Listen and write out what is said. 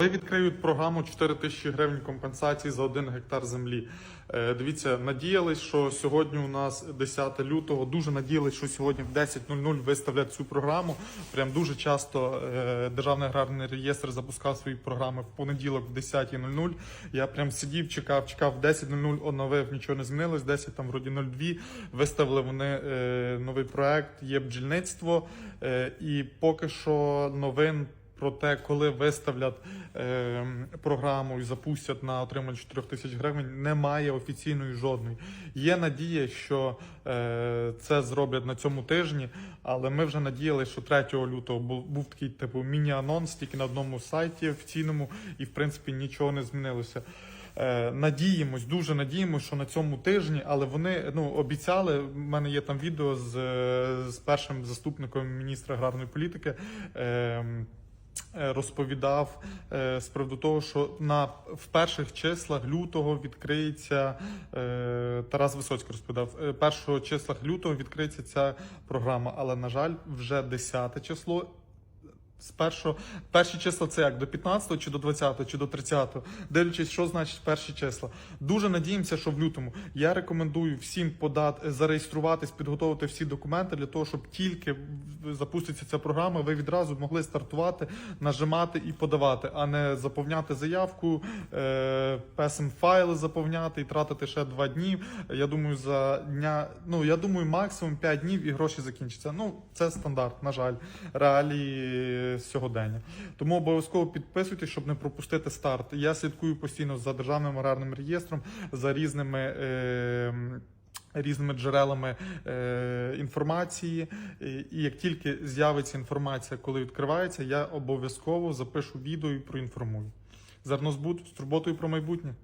Вони відкриють програму 4 тисячі гривень компенсації за 1 гектар землі. Е, Дивіться, надіялись, що сьогодні у нас 10 лютого. Дуже надіялись, що сьогодні в 10.00 виставлять цю програму. Прям дуже часто е, Державний аграрний реєстр запускав свої програми в понеділок в 10.00. Я прям сидів, чекав, чекав в 10.00 оновив, нічого не змінилось. 10 там вроді 02. Виставили вони е, новий проект. Є бджільництво, і поки що новин про те, коли виставлять е, програму і запустять на отримання 4 тисяч гривень, немає офіційної жодної. Є надія, що е, це зроблять на цьому тижні, але ми вже надіялися, що 3 лютого був, був такий типу міні-анонс тільки на одному сайті офіційному, і в принципі нічого не змінилося. Е, Надіємось, дуже надіємось, що на цьому тижні, але вони ну обіцяли. У мене є там відео з, е, з першим заступником міністра аграрної політики. Е, Розповідав е, з приводу того, що на в перших числах лютого відкриється е, Тарас Висоцький розповідав. е, Першого числах лютого відкриється ця програма, але на жаль, вже 10 число. З першого перші числа це як до 15 чи до 20 чи до 30, дивлячись, що значить перші числа. Дуже надіємося, що в лютому я рекомендую всім подати зареєструватись, підготувати всі документи для того, щоб тільки запуститься ця програма, ви відразу могли стартувати, нажимати і подавати, а не заповняти заявку, е, песен файли заповняти і тратити ще два дні. Я думаю, за дня, ну я думаю, максимум 5 днів і гроші закінчаться. Ну це стандарт, на жаль, реалії сьогодення. Тому обов'язково підписуйтесь, щоб не пропустити старт. Я слідкую постійно за державним аграрним реєстром, за різними. Е, Різними джерелами е, інформації, і як тільки з'явиться інформація, коли відкривається, я обов'язково запишу відео і проінформую. Зернозбут з турботою про майбутнє.